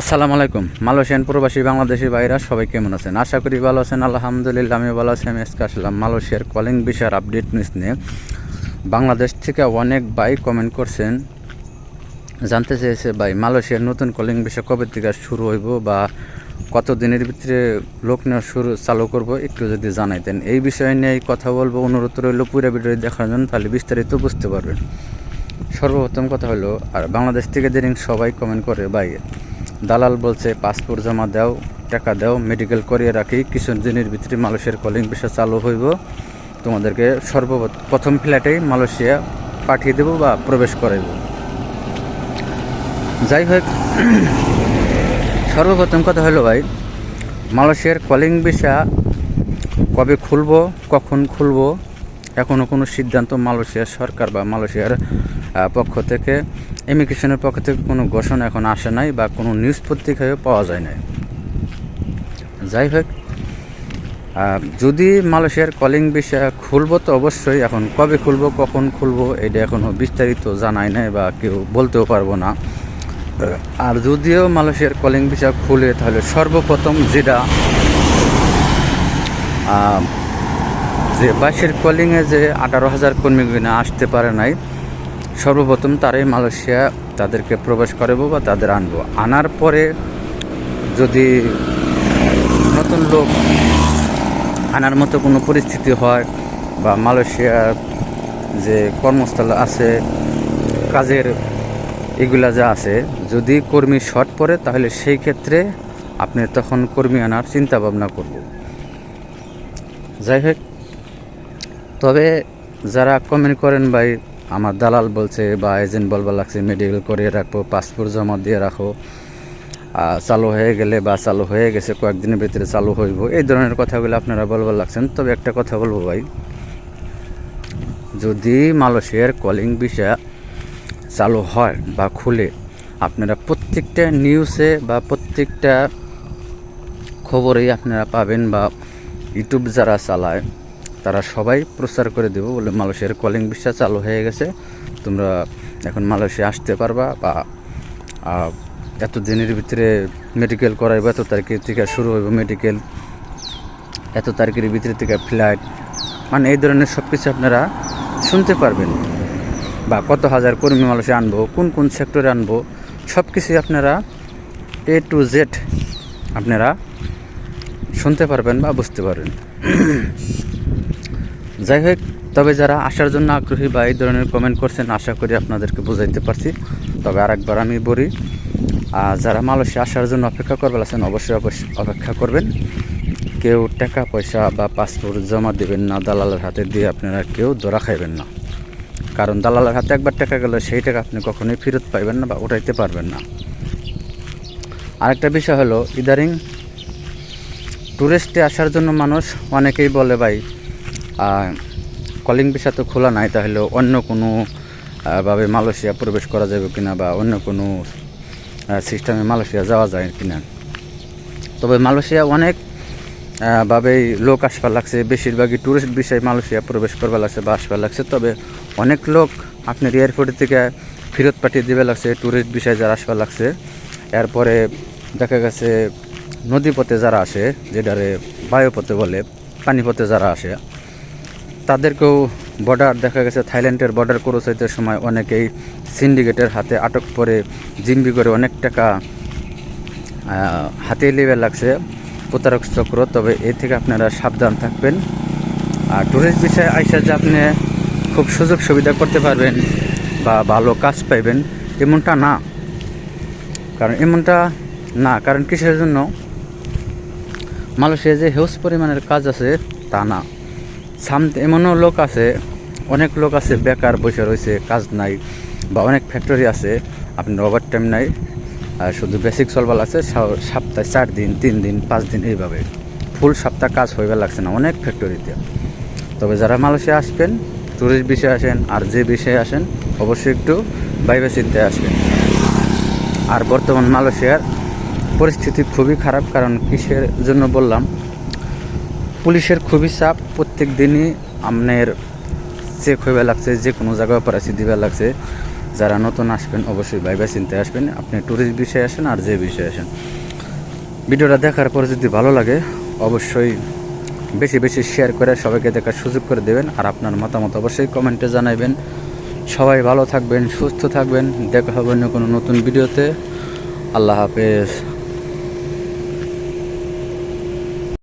আসসালামু আলাইকুম। মালয়েশিয়ান প্রবাসী বাংলাদেশি ভাইরা সবাই কেমন আছেন? আশা করি ভালো আছেন। আলহামদুলিল্লাহ আমি ভালো আছি। আমি আজকে আসলাম মালয়েশিয়ার কলিং বিষয়ের আপডেট নিউজ নিয়ে। বাংলাদেশ থেকে অনেক ভাই কমেন্ট করছেন, জানতে চেয়েছে ভাই, মালয়েশিয়ার নতুন কলিং বিষয় কবে থেকে শুরু হইব বা কত দিনের ভিতরে লোক নেওয়া শুরু, চালু করব, একটু যদি জানাইতেন। এই বিষয় নিয়ে কথা বলব। অনুরোধ রইল, পুরো ভিডিও দেখার জন্য তাহলে বিস্তারিত বুঝতে পারবেন। সর্বপ্রথম কথা হলো, আর বাংলাদেশ থেকে দেরিং সবাই কমেন্ট করে, ভাই দালাল বলছে, পাসপোর্ট জমা দাও, টাকা দাও মেডিকেল করিয়ে রাখি, কিছু দিনের ভিতরে মালয়েশিয়ার কলিং বিষয় চালু হইব। তোমাদেরকে সর্বপ্রথম ফ্ল্যাটেই মালয়েশিয়া পাঠিয়ে দেবো বা প্রবেশ করাইব। যাই হোক, সর্বপ্রথম কথা হলো ভাই, মালয়েশিয়ার কলিং ভিসা কবে খুলব, কখন খুলব এখনও কোনো সিদ্ধান্ত মালয়েশিয়ার সরকার বা মালয়েশিয়ার পক্ষ থেকে ইমিগ্রেশনের পক্ষ থেকে কোনো ঘোষণা এখন আসে নাই বা কোনো নিউজ পত্রিকায়ও পাওয়া যায় নাই। যাই হোক যদি মালয়েশিয়ার কলিং বিষয় খুলবো তো অবশ্যই, এখন কবে খুলবো, কখন খুলবো, এটা এখনও বিস্তারিত জানাই নাই বা কেউ বলতেও পারব না। আর যদিও মালয়েশিয়ার কলিং ভিসা খুলে, তাহলে সর্বপ্রথম যেটা যে বাইশের কলিংয়ে যে আঠারো হাজার কর্মী আসতে পারে নাই সর্বপ্রথম তারাই মালয়েশিয়া তাদেরকে প্রবেশ করাবো বা তাদের আনব। আনার পরে যদি নতুন লোক আনার মতো কোনো পরিস্থিতি হয় বা মালয়েশিয়ার যে কর্মস্থল আছে, কাজের এগুলা যা আছে, যদি কর্মী শর্ট পড়ে, তাহলে সেই ক্ষেত্রে আপনি তখন কর্মী আনার চিন্তা ভাবনা করব। যাই হোক, তবে যারা কমেন্ট করেন ভাই আমার দালাল বলছে বা এজেন্ট বলবার লাগছে মেডিকেল করিয়ে রাখব পাসপোর্ট জমা দিয়ে রাখো। চালু হয়ে গেলে বা চালু হয়ে গেছে, কয়েকদিনের ভিতরে চালু হইব। এই ধরনের কথাগুলো আপনারা বলবার লাগছেন তবে একটা কথা বলব ভাই, যদি মালয়েশিয়ার কলিং বিষয় চালু হয় বা খুলে, আপনারা প্রত্যেকটা নিউজে বা প্রত্যেকটা খবরেই আপনারা পাবেন বা ইউটিউব যারা চালায় তারা সবাই প্রচার করে দেবো বলে মালয়েশিয়ার কলিং ভিসা চালু হয়ে গেছে। তোমরা এখন মালয়েশিয়া আসতে পারবা বা এত দিনের ভিতরে মেডিকেল করাইবো, এত তারিখের থেকে শুরু হইব মেডিকেল এত তারিখের ভিতরে থেকে ফ্লাইট মানে এই ধরনের সব কিছু আপনারা শুনতে পারবেন। বা কত হাজার কর্মী মানুষে আনব, কোন কোন সেক্টরে আনব সব কিছুই আপনারা এ টু জেড আপনারা শুনতে পারবেন বা বুঝতে পারবেন। যাই হোক, তবে যারা আসার জন্য আগ্রহী বা এই ধরনের কমেন্ট করছেন, আশা করি আপনাদেরকে বোঝাইতে পারছি। তবে আরেকবার আমি বলি আর যারা মালয়েশিয়া আসার জন্য অপেক্ষা করবেন আছেন, অবশ্যই অবশ্যই অপেক্ষা করবেন। কেউ টাকা, পয়সা বা পাসপোর্ট জমা দেবেন না, দালালের হাতে দিয়ে আপনারা কেউ ধরা খাইবেন না। কারণ দালালের হাতে একবার টাকা গেলে, সেই টাকা আপনি কখনোই ফেরত পাইবেন না বা উঠাইতে পারবেন না। আরেকটা বিষয় হলো ইদারিং ট্যুরিস্টে আসার জন্য মানুষ অনেকেই বলে, ভাই কলিং ভিসা তো খোলা নাই, তাহলে অন্য কোনো ভাবে মালয়েশিয়া প্রবেশ করা যাবে কিনা বা অন্য কোনো সিস্টেমে মালয়েশিয়া যাওয়া যায় কিনা। তবে মালয়েশিয়া অনেক ভাবেই লোক আসবার লাগছে, বেশিরভাগই ট্যুরিস্ট বিষয়ে মালয়েশিয়া প্রবেশ করবার লাগছে বা আসবার লাগছে। তবে অনেক লোক আপনার এয়ারপোর্ট থেকে ফেরত পাঠিয়ে দিবে লাগছে ট্যুরিস্ট বিষয়ে যারা আসবার লাগছে। এরপরে দেখা গেছে, নদীপথে যারা আসে, যেটারে বায়ুপথে বলে, পানিপথে যারা আসে তাদেরকেও বর্ডার দেখা গেছে, থাইল্যান্ডের বর্ডার ক্রস হইতে সময় অনেকেই সিন্ডিকেটের হাতে আটক করে জিম্বি করে অনেক টাকা হাতে লেবে লাগছে প্রতারক চক্র। তবে এ থেকে আপনারা সাবধান থাকবেন। আর ট্যুরিস্ট বিষয়ে আইসা যে আপনি খুব সুযোগ সুবিধা করতে পারবেন বা ভালো কাজ পাইবেন, এমনটা না। কারণ এমনটা না, কারণ কিসের জন্য? মালয়েশিয়া যে হিউজ পরিমাণের কাজ আছে, তা না। সাম এমনও লোক আছে, অনেক লোক আছে বেকার বসে রয়েছে, কাজ নাই বা অনেক ফ্যাক্টরি আছে, আপনার ওভার টাইম নাই, আর শুধু বেসিক চলবার আছে সপ্তাহে চার দিন, তিন দিন, পাঁচ দিন এইভাবে। ফুল সপ্তাহ কাজ হইবার লাগছে না, অনেক ফ্যাক্টরিতে তবে যারা মালয়েশিয়া আসবেন ট্যুরিস্ট বিষয়ে আসেন, আর যে বিষয়ে আসেন, অবশ্যই একটু বাইবে চিন্তে আসবেন। আর বর্তমান মালয়েশিয়ার পরিস্থিতি খুবই খারাপ, কারণ কিসের জন্য বললাম পুলিশের খুবই চাপ। প্রত্যেক দিনই আপনার চেক হইবে লাগছে, যে কোনো জায়গায় অপরাধী দিবে লাগছে। যারা নতুন আসবেন, অবশ্যই ভাইবা চিনতে আসবেন। আপনি ট্যুরিস্ট বিষয়ে আসেন আর যে বিষয়ে আসেন। ভিডিওটা দেখার পরে যদি ভালো লাগে, অবশ্যই বেশি বেশি শেয়ার করে সবাইকে দেখার সুযোগ করে দেবেন। আর আপনার মতামত অবশ্যই কমেন্টে জানাবেন। সবাই ভালো থাকবেন, সুস্থ থাকবেন। দেখা হবে অন্য কোনো নতুন ভিডিওতে। আল্লাহ হাফেজ।